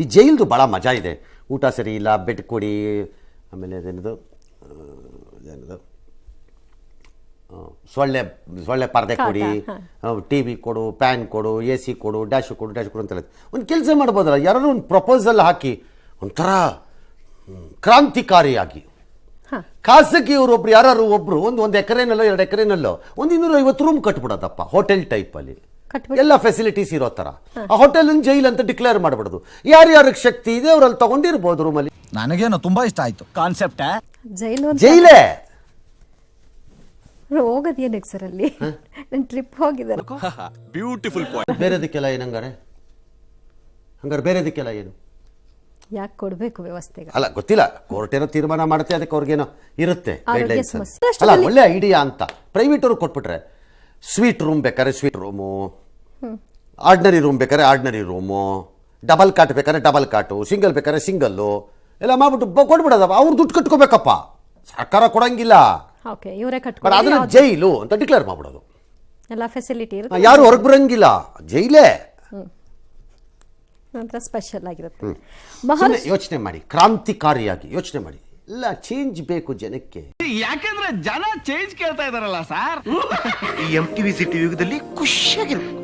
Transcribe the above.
ಈ ಜೈಲ್ದು ಭಾಳ ಮಜಾ ಇದೆ. ಊಟ ಸರಿ ಇಲ್ಲ ಬೆಡ್ ಕೊಡಿ ಆಮೇಲೆ ಅದೇನದು ಆ, ಸೊಳ್ಳೆ ಸೊಳ್ಳೆ ಪರದೆ ಕೊಡಿ ಟಿ ವಿ ಕೊಡು ಪ್ಯಾನ್ ಕೊಡು ಎ ಸಿ ಕೊಡು ಡ್ಯಾಶ್ ಕೊಡು ಡ್ಯಾಶ್ ಕೊಡು ಅಂತ ಹೇಳುತ್ತೆ ಒಂದು ಕೆಲಸ ಮಾಡ್ಬೋದಲ್ಲ ಯಾರು ಒಂದು ಪ್ರಪೋಸಲ್ ಹಾಕಿ ಒಂಥರ ಕ್ರಾಂತಿಕಾರಿಯಾಗಿ. ಖಾಸಗಿ ಖಾಸಗಿಯವರು ಒಬ್ರು ಯಾರು ಒಬ್ರು ಒಂದು ಒಂದು ಎಕರೆನಲ್ಲೋ ಎರಡು ಎಕರೆನಲ್ಲೋ ಒಂದು ಇನ್ನೂರ ಐವತ್ತು ರೂಮ್ ಕಟ್ಬಿಡೋದಪ್ಪ ಹೋಟೆಲ್ ಟೈಪಲ್ಲಿ ಎಲ್ಲ ಫೆಸಿಲಿಟೀಸ್ ಇರೋ ಥರ ಆ ಹೋಟೆಲ್ ಜೈಲ್ ಅಂತ ಡಿಕ್ಲೇರ್ ಮಾಡ್ಬಿಡೋದು. ಯಾರ್ಯಾರಿಗೆ ಶಕ್ತಿ ಇದೆ ಅವ್ರಲ್ಲಿ ತಗೊಂಡಿರ್ಬೋದು ರೂಮಲ್ಲಿ ನನಗೇನು ತುಂಬಾ ಇಷ್ಟ ಆಯ್ತು. ಕಾನ್ಸೆಪ್ಟ್ ಜೈಲು ಅಂತ ಜೈಲೇ ಹೋಗೋದು ಏನಕ್ಕೆ ಸರ್ ಅಲ್ಲಿ? ನಾನು ಟ್ರಿಪ್ ಹೋಗಿದ್ದಾರೆ. ಬ್ಯೂಟಿಫುಲ್ ಪಾಯಿಂಟ್ ಬೇರೆದಕ್ಕೆಲ್ಲ ಏನು ಹಂಗಾರೆ? ಹಂಗಾರೆ ಬೇರೆದಕ್ಕೆಲ್ಲ ಏನು? ಯಾಕೆ ಕೊಡಬೇಕು ವ್ಯವಸ್ಥೆಗೆ? ಅಲ್ಲ ಗೊತ್ತಿಲ್ಲ. ಕೋರ್ಟ್ ಏನೋ ತೀರ್ಮಾನ ಮಾಡುತ್ತೆ ಅದಕ್ಕೆ ಅವ್ರಿಗೇನೋ ಇರುತ್ತೆ ಸಮಸ್ಯೆ. ಅಲ್ಲ ಒಳ್ಳೆ ಐಡಿಯಾ ಅಂತ. ಪ್ರೈವೇಟ್ ಅವ್ರಿಗೆ ಕೊಟ್ಬಿಟ್ರೆ ಸ್ವೀಟ್ ರೂಮ್ ಬೇಕಾದ್ರೆ ಸ್ವೀಟ್ ರೂಮು ಆರ್ಡ್ನರಿ ರೂಮ್ ಬೇಕಾದ್ರೆ ಆರ್ಡ್ನರಿ ರೂಮು ಡಬಲ್ ಕಾಟ್ ಬೇಕಾದ್ರೆ ಡಬಲ್ ಕಾಟು ಸಿಂಗಲ್ ಬೇಕಾದ್ರೆ ಸಿಂಗಲ್ಲು ಎಲ್ಲ ಮಾಡ್ಬಿಟ್ಟು ಕೊಟ್ಬಿಡೋದಪ್ಪ. ಅವ್ರು ದುಡ್ಡು ಕಟ್ಕೋಬೇಕಪ್ಪ. ಸರ್ಕಾರ ಕೊಡಂಗಿಲ್ಲ. ಬಟ್ ಅದನ್ನ ಜೈಲು ಅಂತ ಡಿಕ್ಲೇರ್ ಮಾಡ್ಬಿಡೋದು. ಎಲ್ಲ ಫೆಸಿಲಿಟಿ ಯಾರು ಹೊರಗೆ ಬರಂಗಿಲ್ಲ. ಜೈಲೇ. ನಂತರ ಸ್ಪೆಷಲ್ ಆಗಿರುತ್ತೆ. ಯೋಚನೆ ಮಾಡಿ. ಕ್ರಾಂತಿಕಾರಿಯಾಗಿ ಯೋಚನೆ ಮಾಡಿ. ಎಲ್ಲ ಚೇಂಜ್ ಬೇಕು ಜನಕ್ಕೆ. ಯಾಕಂದ್ರೆ ಜನ ಚೇಂಜ್ ಕೇಳ್ತಾ ಇದಾರಲ್ಲ ಸರ್ ಈ ಎಂ ಟಿವಿ ಸಿಟಿ ಯುಗದಲ್ಲಿ ಖುಷಿಯಾಗಿರ್ಬೇಕು.